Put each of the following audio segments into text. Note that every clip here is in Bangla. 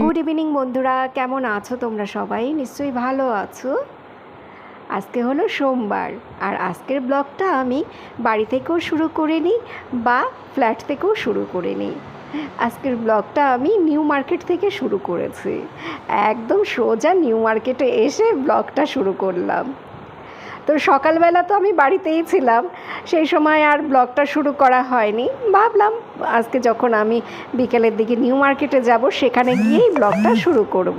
গুড ইভিনিং বন্ধুরা। কেমন আছো তোমরা সবাই? নিশ্চয়ই ভালো আছো। আজকে হলো সোমবার, আর আজকের ব্লগটা আমি বাড়ি থেকেও শুরু করে নিই বা ফ্ল্যাট থেকেও শুরু করে নিই। আজকের ব্লগটা আমি নিউ মার্কেট থেকে শুরু করেছি। একদম সোজা নিউ মার্কেটে এসে ব্লগটা শুরু করলাম। তো সকালবেলা তো আমি বাড়িতেই ছিলাম। সেই সময় আর ব্লগটা শুরু করা হয়নি। ভাবলাম আজকে যখন আমি বিকেলের দিকে নিউ মার্কেটে যাব, সেখানে গিয়েই ব্লগটা শুরু করব।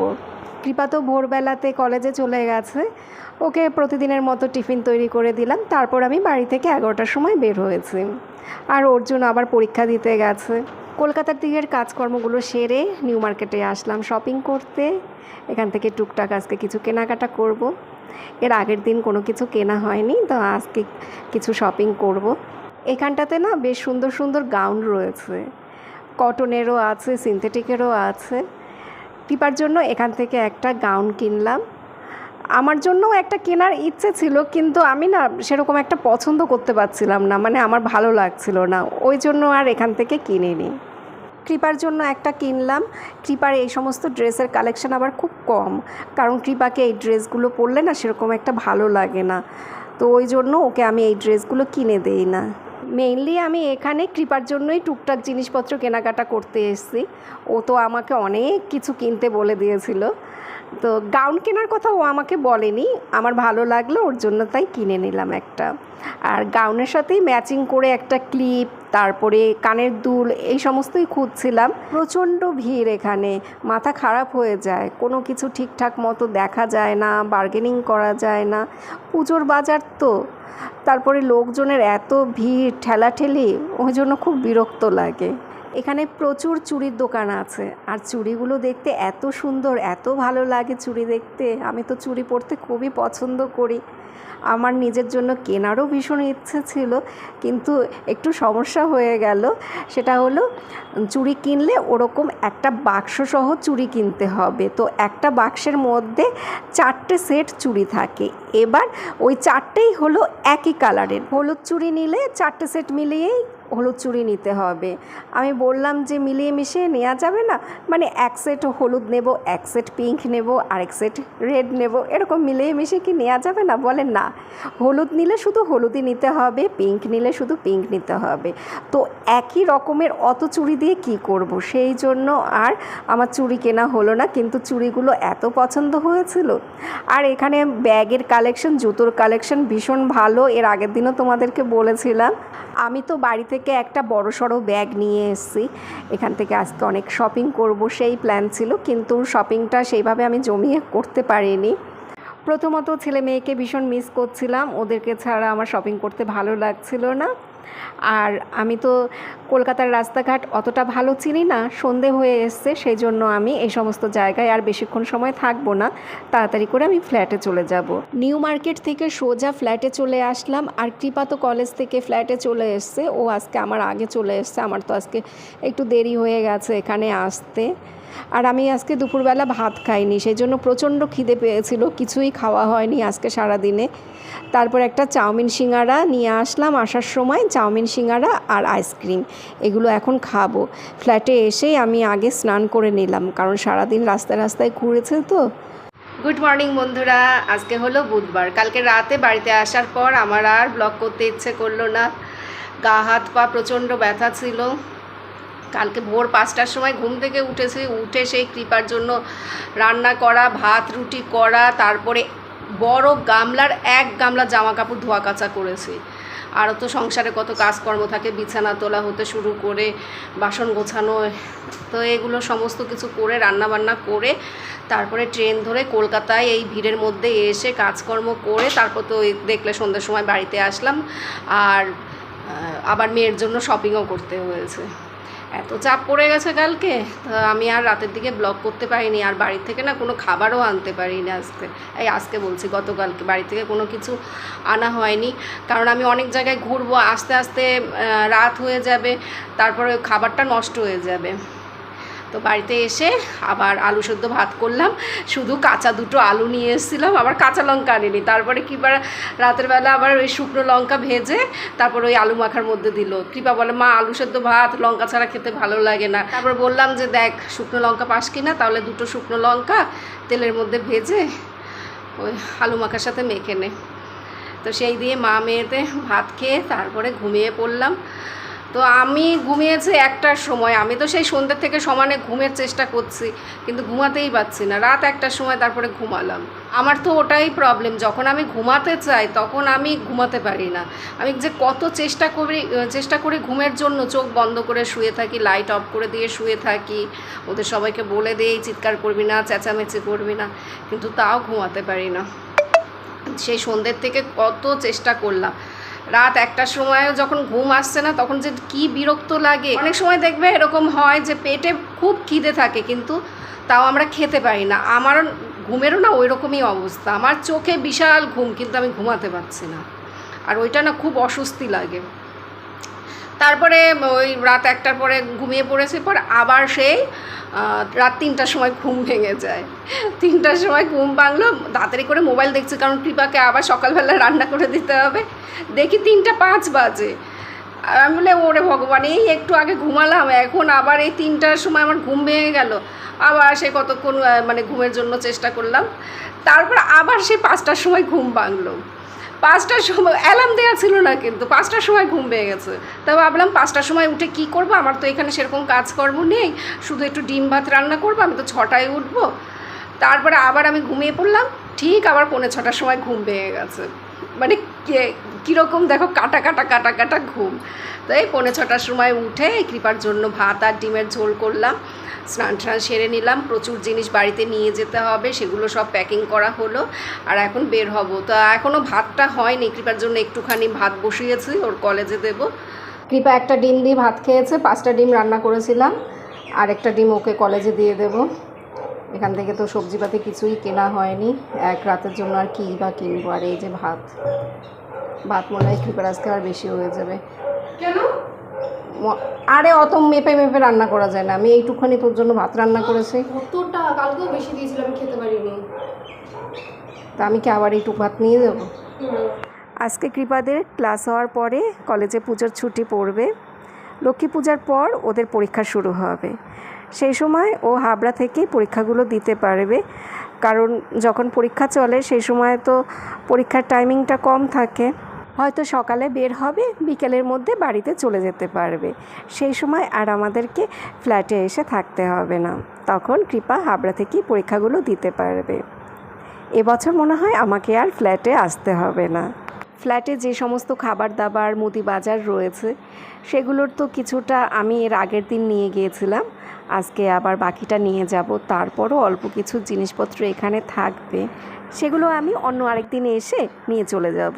কৃপা তো ভোরবেলাতে কলেজে চলে গেছে। ওকে প্রতিদিনের মতো টিফিন তৈরি করে দিলাম। তারপর আমি বাড়ি থেকে এগারোটার সময় বের হয়েছি। আর অর্জুন আবার পরীক্ষা দিতে গেছে। কলকাতার দিকের কাজকর্মগুলো সেরে নিউ মার্কেটে আসলাম শপিং করতে। এখান থেকে টুকটাক আজকে কিছু কেনাকাটা করব। এর আগের দিন কোনো কিছু কেনা হয়নি, তো আজকে কিছু শপিং করব। এখানটাতে না বেশ সুন্দর সুন্দর গাউন রয়েছে। কটনেরও আছে সিনথেটিকেরও আছে। টিপার জন্য এখান থেকে একটা গাউন কিনলাম। আমার জন্যও একটা কেনার ইচ্ছে ছিল, কিন্তু আমি না সেরকম একটা পছন্দ করতে পারছিলাম না মানে আমার ভালো লাগছিল না। ওই জন্য আর এখান থেকে কিনিনি। কৃপার জন্য একটা কিনলাম। কৃপার এই সমস্ত ড্রেসের কালেকশান আবার খুব কম। কারণ কৃপাকে এই ড্রেসগুলো পরলে না সেরকম একটা ভালো লাগে না। তো ওই জন্য ওকে আমি এই ড্রেসগুলো কিনে দেই না। মেইনলি আমি এখানে কৃপার জন্যই টুকটাক জিনিসপত্র কেনাকাটা করতে এসেছি। ও তো আমাকে অনেক কিছু কিনতে বলে দিয়েছিল। তো গাউন কেনার কথা ও আমাকে বলেনি। আমার ভালো লাগল, ওর জন্য তাই কিনে নিলাম একটা। আর গাউনের সাথেই ম্যাচিং করে একটা ক্লিপ তারপরে কানের দুল, এই সমস্তই খুঁজছিলাম। প্রচণ্ড ভিড় এখানে, মাথা খারাপ হয়ে যায়, কোনো কিছু ঠিকঠাক মতো দেখা যায় না বার্গেনিং করা যায় না। পুজোর বাজার তো, তারপরে লোকজনের এত ভিড়, ঠেলাঠেলি, ওই জন্য খুব বিরক্ত লাগে। এখানে প্রচুর চুড়ির দোকান আছে। আর চুড়িগুলো দেখতে এত সুন্দর, এত ভালো লাগে চুড়ি দেখতে। আমি তো চুড়ি পরতে খুবই পছন্দ করি। আমার নিজের জন্য কেনারও ভীষণ ইচ্ছে ছিল, কিন্তু একটু সমস্যা হয়ে গেল। সেটা হলো, চুড়ি কিনলে ওরকম একটা বাক্সসহ চুড়ি কিনতে হবে। তো একটা বাক্সের মধ্যে চারটে সেট চুড়ি থাকে। এবার ওই চারটেই হলো একই কালারের। হলুদ চুড়ি নিলে চারটে সেট মিলিয়েই হলুদ চুড়ি নিতে হবে। আমি বললাম যে মিলিয়ে মিশিয়ে নেওয়া যাবে না। মানে এক সেট হলুদ নেব, এক সেট পিঙ্ক নেব, আরেক সেট রেড নেব। এরকম মিলিয়ে মিশিয়ে কি নেওয়া যাবে না? বলে না। হলুদ নিলে শুধু হলুদই নিতে হবে পিঙ্ক নিলে শুধু পিঙ্ক নিতে হবে। তো একই রকমের অত চুড়ি দিয়ে কি করব? সেই জন্য আর আমার চুড়ি কেনা হলো না, কিন্তু চুড়িগুলো এত পছন্দ হয়েছিল। আর এখানে ব্যাগের কালেকশন জুতোর কালেকশন ভীষণ ভালো। এর আগের দিনও তোমাদেরকে বলেছিলাম। আমি তো বাড়ি থেকে একটা বড় সড়ো ব্যাগ নিয়ে এসেছি। এখান থেকে আজকে অনেক শপিং করব সেই প্ল্যান ছিল, কিন্তু শপিংটা সেইভাবে আমি জমিয়ে করতে পারিনি। প্রথমত ছেলে মেয়েকে ভীষণ মিস করছিলাম, ওদেরকে ছাড়া আমার শপিং করতে ভালো লাগছিল না। আর আমি তো কলকাতার রাস্তাঘাট অতটা ভালো চিনি না, সন্ধে হয়ে এসছে সেই জন্য আমি এই সমস্ত জায়গায় আর বেশিক্ষণ সময় থাকব না। তাড়াতাড়ি করে আমি ফ্ল্যাটে চলে যাব। নিউ মার্কেট থেকে সোজা ফ্ল্যাটে চলে আসলাম। আর কৃপা তো কলেজ থেকে ফ্ল্যাটে চলে এসছে। ও আজকে আমার আগে চলে এসছে। আমার তো আজকে একটু দেরি হয়ে গেছে এখানে আসতে। আর আমি আজকে দুপুরবেলা ভাত খাইনি সেই জন্য প্রচণ্ড খিদে পেয়েছিল, কিছুই খাওয়া হয়নি আজকে সারাদিনে। তারপর একটা চাউমিন সিঙ্গারা নিয়ে আসলাম, আসার সময় চাউমিন সিঙ্গারা আর আইসক্রিম, এগুলো এখন খাব। ফ্ল্যাটে এসেই আমি আগে স্নান করে নিলাম, কারণ সারাদিন রাস্তায় রাস্তায় ঘুরেছে তো। গুড মর্নিং বন্ধুরা, আজকে হলো বুধবার। কালকে রাতে বাড়িতে আসার পর আমার আর ব্লগ করতে ইচ্ছে করল না। গা হাত পা প্রচণ্ড ব্যথা ছিল। কালকে ভোর পাঁচটার সময় ঘুম থেকে উঠেছি, উঠে সেই কৃপার জন্য রান্না করা, ভাত, রুটি করা, তারপরে বড় গামলার এক গামলা জামা কাপড় ধোয়া কাচা করেছি। আরও তো সংসারে কত কাজকর্ম থাকে, বিছানা তোলা হতে শুরু করে, বাসন গোছানো, তো এগুলো সমস্ত কিছু করে রান্না বান্না করে, তারপরে ট্রেন ধরে কলকাতায় এই ভিড়ের মধ্যে এসে কাজকর্ম করে, তারপর তো দেখলে সন্ধ্যের সময় বাড়িতে আসলাম। আর আবার মেয়ের জন্য শপিংও করতে হয়েছে। এত চাপ পড়ে গেছে কালকে, তো আমি আর রাতের দিকে ব্লগ করতে পারিনি, আর বাড়ির থেকে না কোনো খাবারও আনতে পারিনি আজকে। এই আজকে বলছি, গতকালকে বাড়ি থেকে কোনো কিছু আনা হয়নি। কারণ আমি অনেক জায়গায় ঘুরবো, আস্তে আস্তে রাত হয়ে যাবে, তারপরে খাবারটা নষ্ট হয়ে যাবে। তো বাড়িতে এসে আবার আলু সেদ্ধ ভাত করলাম। শুধু কাঁচা দুটো আলু নিয়ে এসেছিলাম, আবার কাঁচা লঙ্কা আনিনি। তারপরে কিবার রাতের বেলা আবার ওই শুকনো লঙ্কা ভেজে তারপর ওই আলু মাখার মধ্যে দিল। কৃপা বলে, মা, আলু সেদ্ধ ভাত, লঙ্কা ছাড়া খেতে ভালো লাগে না। তারপর বললাম যে, দেখ, শুকনো লঙ্কা পাস কিনা, তাহলে দুটো শুকনো লঙ্কা তেলের মধ্যে ভেজে ওই আলু মাখার সাথে মেখে নে। তো সেই দিয়ে মা মেয়েতে ভাত খেয়ে তারপরে ঘুমিয়ে পড়লাম। তো আমি ঘুমিয়েছি একটার সময়। আমি তো সেই সন্ধ্যের থেকে সমানে ঘুমের চেষ্টা করছি, কিন্তু ঘুমাতেই পারছি না। রাত একটার সময় তারপরে ঘুমালাম। আমার তো ওটাই প্রবলেম যখন আমি ঘুমাতে চাই, তখন আমি ঘুমাতে পারি না। আমি যে কত চেষ্টা করি চেষ্টা করি ঘুমের জন্য, চোখ বন্ধ করে শুয়ে থাকি লাইট অফ করে দিয়ে শুয়ে থাকি। ওদের সবাইকে বলে দিই, চিৎকার করবি না, চেঁচামেচি করবি না। কিন্তু তাও ঘুমাতে পারি না। সেই সন্ধ্যের থেকে কত চেষ্টা করলাম। রাত একটার সময় যখন ঘুম আসছে না, তখন যে কি বিরক্ত লাগে। অনেক সময় দেখবে এরকম হয় যে পেটে খুব খিদে থাকে, কিন্তু তাও আমরা খেতে পারি না। আমারও ঘুমেরও না ওই রকমই অবস্থা। আমার চোখে বিশাল ঘুম, কিন্তু আমি ঘুমাতে পারছি না। আর ওইটা না খুব অস্বস্তি লাগে। তারপরে ওই রাত একটার পরে ঘুমিয়ে পড়েছে, পর আবার সেই রাত তিনটার সময় ঘুম ভেঙে যায়। তিনটার সময় ঘুম ভাঙলো, তাড়াতাড়ি করে মোবাইল দেখছি, কারণ কৃপাকে আবার সকালবেলা রান্না করে দিতে হবে। দেখি তিনটা পাঁচ বাজে। আমি বলে ওরে ভগবান, এই একটু আগে ঘুমালাম, এখন আবার এই তিনটার সময় আমার ঘুম ভেঙে গেল। আবার সে কতক্ষণ মানে ঘুমের জন্য চেষ্টা করলাম। তারপর আবার সে পাঁচটার সময় ঘুম ভাঙলো। পাঁচটার সময় অ্যালার্ম দেওয়া ছিল না কিন্তু, পাঁচটার সময় ঘুম পেয়ে গেছে। তা ভাবলাম পাঁচটার সময় উঠে কি করব? আমার তো এখানে সেরকম কাজকর্ম নেই। শুধু একটু ডিম ভাত রান্না করব, আমি তো ছটায় উঠবো। তারপরে আবার আমি ঘুমিয়ে পড়লাম। ঠিক আবার পৌনে ছটার সময় ঘুম পেয়ে গেছে। মানে কীরকম দেখো কাটা কাটা কাটা কাটা ঘুম। তো এই পৌনে ছটার সময় উঠে কৃপার জন্য ভাত আর ডিমের ঝোল করলাম, স্নান টান সেরে নিলাম, প্রচুর জিনিস বাড়িতে নিয়ে যেতে হবে, সেগুলো সব প্যাকিং করা হলো, আর এখন বের হব। তো এখনও ভাতটা হয়নি, কৃপার জন্য একটুখানি ভাত বসিয়েছি, ওর কলেজে দেব। কৃপা একটা ডিম দিয়ে ভাত খেয়েছে, পাঁচটা ডিম রান্না করেছিলাম, আর একটা ডিম ওকে কলেজে দিয়ে দেব। এখান থেকে তো সবজিপাতি কিছুই কেনা হয়নি। এক রাতের জন্য আর কী বা কিনবো? আর এই যে ভাত। ভাত মনে হয় কৃপার আজকে আর বেশি হয়ে যাবে। কেন? আরে অত মেপে মেপে রান্না করা যায় না। আমি এইটুখানি তোর জন্য ভাত রান্না করেছি। কতটা কালকেও বেশি দিয়েছিলাম খেতে পারিনি। তা আমি কি আবার এইটুকু ভাত নিয়ে যাব? আজকে কৃপাদের ক্লাস হওয়ার পরে কলেজে পুজোর ছুটি পড়বে। লক্ষ্মী পূজার পর ওদের পরীক্ষা শুরু হবে। সেই সময় ও হাবড়া থেকেই পরীক্ষাগুলো দিতে পারবে। কারণ যখন পরীক্ষা চলে, সেই সময় তো পরীক্ষার টাইমিংটা কম থাকে। হয়তো সকালে বের হবে, বিকেলের মধ্যে বাড়িতে চলে যেতে পারবে। সেই সময় আর আমাদেরকে ফ্ল্যাটে এসে থাকতে হবে না। তখন কৃপা হাবড়া থেকেই পরীক্ষাগুলো দিতে পারবে। এবছর মনে হয় আমাকে আর ফ্ল্যাটে আসতে হবে না। ফ্ল্যাটে যে সমস্ত খাবার দাবার মুদি বাজার রয়েছে, সেগুলোর তো কিছুটা আমি এর আগের দিন নিয়ে গিয়েছিলাম। আজকে আবার বাকিটা নিয়ে যাব। তারপরও অল্প কিছু জিনিসপত্র এখানে থাকবে, সেগুলো আমি অন্য আরেক দিন এসে নিয়ে চলে যাব।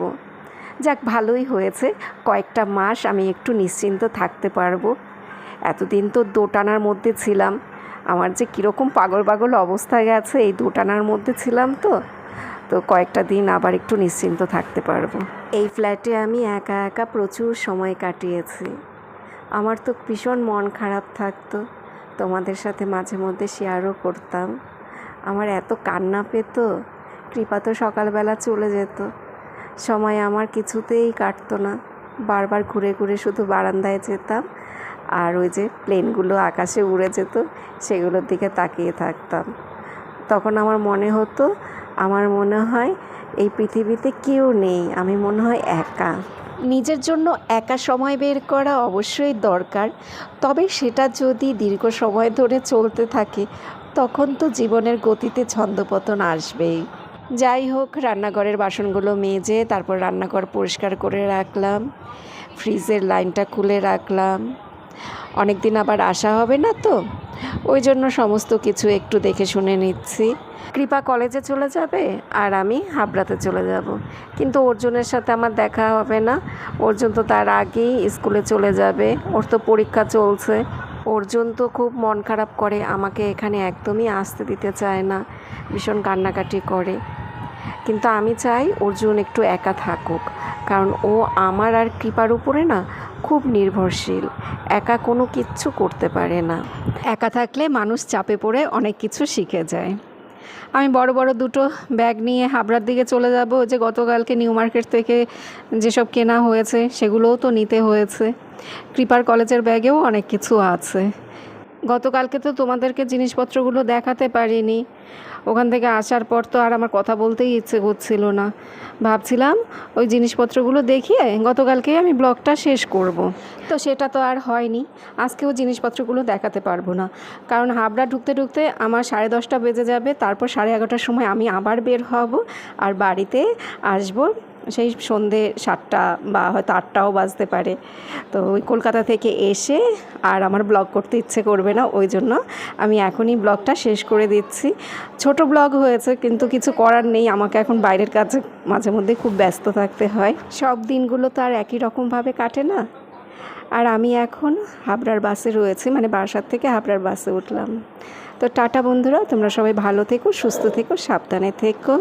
যাক, ভালোই হয়েছে। কয়েকটা মাস আমি একটু নিশ্চিন্ত থাকতে পারব। এতদিন তো দোটানার মধ্যে ছিলাম। আমার যে কীরকম পাগল পাগল অবস্থা গেছে, এই দোটানার মধ্যে ছিলাম তো। তো কয়েকটা দিন আবার একটু নিশ্চিন্ত থাকতে পারব। এই ফ্ল্যাটে আমি একা একা প্রচুর সময় কাটিয়েছি। আমার তো ভীষণ মন খারাপ থাকতো। তোমাদের সাথে মাঝে মধ্যে শেয়ারও করতাম। আমার এত কান্না পেত, কৃপা তো সকালবেলা চলে যেত। সময় আমার কিছুতেই কাটতো না। বারবার ঘুরে ঘুরে শুধু বারান্দায় যেতাম আর ওই যে প্লেনগুলো আকাশে উড়ে যেত, সেগুলোর দিকে তাকিয়ে থাকতাম। তখন আমার মনে হতো আমার মনে হয় এই পৃথিবীতে কেউ নেই, আমি মনে হয় একা। নিজের জন্য একা সময় বের করা অবশ্যই দরকার, তবে সেটা যদি দীর্ঘ সময় ধরে চলতে থাকে, তখন তো জীবনের গতিতে ছন্দপতন আসবেই। যাই হোক, রান্নাঘরের বাসনগুলো মেজে, তারপর রান্নাঘর পরিষ্কার করে রাখলাম, ফ্রিজের লাইনটা খুলে রাখলাম। অনেক দিন আবার আসা হবে না তো। ওই জন্য সমস্ত কিছু একটু দেখে শুনে নিচ্ছি। কৃপা কলেজে চলে যাবে আর আমি হাবড়াতে চলে যাব। কিন্তু অর্জুনের সাথে আমার দেখা হবে না। অর্জুন তো তার আগেই স্কুলে চলে যাবে। ওর তো পরীক্ষা চলছে। অর্জুন তো খুব মন খারাপ করে, আমাকে এখানে একদমই আসতে দিতে চায় না। ভীষণ কান্নাকাটি করে। কিন্তু আমি চাই অর্জুন একটু একা থাকুক। কারণ ও আমার আর কৃপার উপরে না খুব নির্ভরশীল, একা কোনো কিচ্ছু করতে পারে না। একা থাকলে মানুষ চাপে পড়ে অনেক কিছু শিখে যায়। আমি বড় বড় দুটো ব্যাগ নিয়ে হাবড়ার দিকে চলে যাব যে গতকালকে নিউ মার্কেট থেকে যেসব কেনা হয়েছে সেগুলোও তো নিতে হয়েছে। কৃপার কলেজের ব্যাগেও অনেক কিছু আছে। গতকালকে তো তোমাদেরকে জিনিসপত্রগুলো দেখাতে পারিনি। ওখান থেকে আসার পর তো আর আমার কথা বলতেই ইচ্ছে করছিল না। ভাবছিলাম ওই জিনিসপত্রগুলো দেখিয়ে গতকালকেই আমি ব্লগটা শেষ করব। তো সেটা তো আর হয়নি। আজকেও জিনিসপত্রগুলো দেখাতে পারব না। কারণ হাবড়া ঢুকতে ঢুকতে আমার সাড়ে দশটা বেজে যাবে। তারপর সাড়ে এগারোটার সময় আমি আবার বের হব আর বাড়িতে আসব সেই সন্ধে সাতটা বা হয়তো আটটাও বাজতে পারে। তো ওই কলকাতা থেকে এসে আর আমার ব্লগ করতে ইচ্ছে করবে না, ওই জন্য আমি এখনই ব্লগটা শেষ করে দিচ্ছি। ছোট ব্লগ হয়েছে, কিন্তু কিছু করার নেই, আমাকে এখন বাইরের কাছে মাঝে মধ্যে খুব ব্যস্ত থাকতে হয়। সব দিনগুলো তো আর একই রকমভাবে কাটে না। আর আমি এখন হাবড়ার বাসে রয়েছি মানে বারাসাত থেকে হাবড়ার বাসে উঠলাম। তো টাটা বন্ধুরা, তোমরা সবাই ভালো থেকো, সুস্থ থেকো, সাবধানে থেকো।